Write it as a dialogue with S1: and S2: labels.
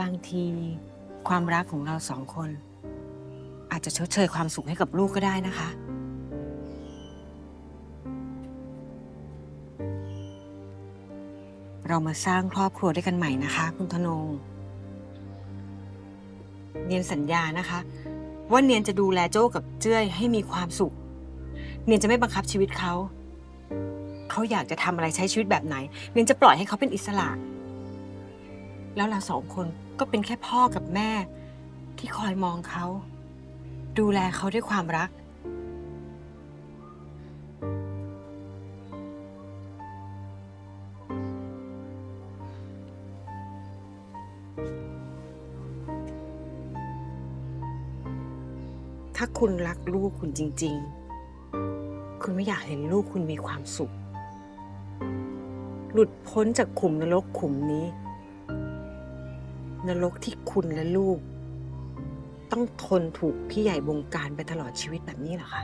S1: บางทีความรักของเราสองคน อาจจะชดเชยความสุขให้กับลูกก็ได้นะคะ เรามาสร้างครอบครัวด้วยกันใหม่นะคะ คุณธนงเนียนสัญญานะคะ ว่าเนียนจะดูแลโจ้กับเจ้ยให้มีความสุข เนียนจะไม่บังคับชีวิตเขา เขาอยากจะทำอะไรใช้ชีวิตแบบไหน เนียนจะปล่อยให้เขาเป็นอิสระ แล้วเราสองคน ก็เป็นแค่พ่อกับแม่ ที่คอยมองเขา ดูแลเขาด้วยความรัก ถ้าคุณรักลูกคุณจริง ๆ คุณไม่อยากเห็นลูกคุณมีความสุข หลุดพ้นจากขุมนรกขุมนี้ นรกที่คุณและลูก ต้องทนถูกพี่ใหญ่บงการไปตลอดชีวิตแบบนี้เหรอคะ